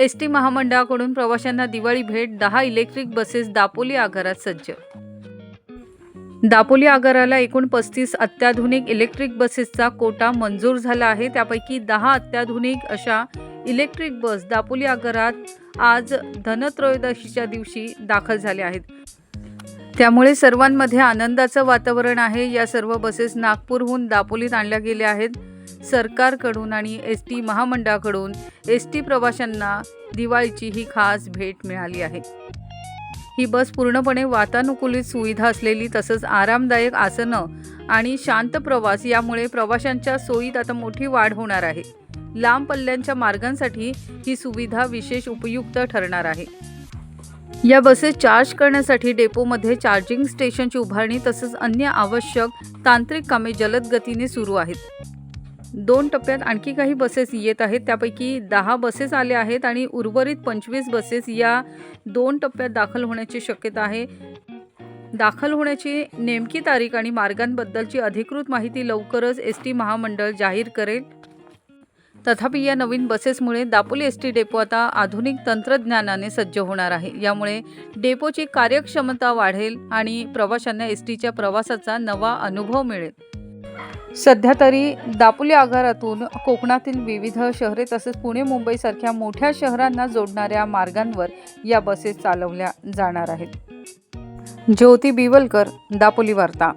S T महामंडळाकडून प्रवाशांना दिवाळी भेट दहा इलेक्ट्रिक बसेस दापोली आगारात सज्ज. दापोली आगाराला एकूण पस्तीस अत्याधुनिक इलेक्ट्रिक बसेसचा कोटा मंजूर झाला आहे. त्यापैकी दहा अत्याधुनिक अशा इलेक्ट्रिक बस दापोली आगारात आज धनत्रयोदशीच्या दिवशी दाखल झाल्या आहेत. त्यामुळे सर्वांमध्ये आनंदाचं वातावरण आहे. या सर्व बसेस नागपूरहून दापोलीत आणल्या गेल्या आहेत. सरकारकडून आणि एस टी महामंडळाकडून एस टी प्रवाशांना दिवाळीची ही खास भेट मिळाली आहे. ही बस पूर्णपणे वातानुकूलित सुविधा असलेली तसंच आरामदायक आसनं आणि शांत प्रवास यामुळे प्रवाशांच्या सोयीत आता मोठी वाढ होणार आहे. लांब पल्ल्यांच्या मार्गांसाठी ही सुविधा विशेष उपयुक्त ठरणार आहे. या बसेस चार्ज करण्यासाठी डेपोमध्ये चार्जिंग स्टेशनची उभारणी तसंच अन्य आवश्यक तांत्रिक कामे जलद गतीने सुरू आहेत. दोन टप्प्यात आणखी काही बसेस येत आहेत. त्यापैकी दहा बसेस आल्या आहेत आणि उर्वरित पंचवीस बसेस या दोन टप्प्यात दाखल होण्याची शक्यता आहे. दाखल होण्याची नेमकी तारीख आणि मार्गांबद्दलची अधिकृत माहिती लवकरच एस टी महामंडळ जाहीर करेल. तथापि या नवीन बसेसमुळे दापोली एस टी डेपो आता आधुनिक तंत्रज्ञानाने सज्ज होणार आहे. यामुळे डेपोची कार्यक्षमता वाढेल आणि प्रवाशांना एस टीच्या प्रवासाचा नवा अनुभव मिळेल. सध्या तरी दापोली आगारातून कोकणातील विविध शहरे तसेच पुणे मुंबईसारख्या मोठ्या शहरांना जोडणाऱ्या मार्गांवर या बसेस चालवल्या जाणार आहेत. ज्योती बिवलकर दापोली वार्ता.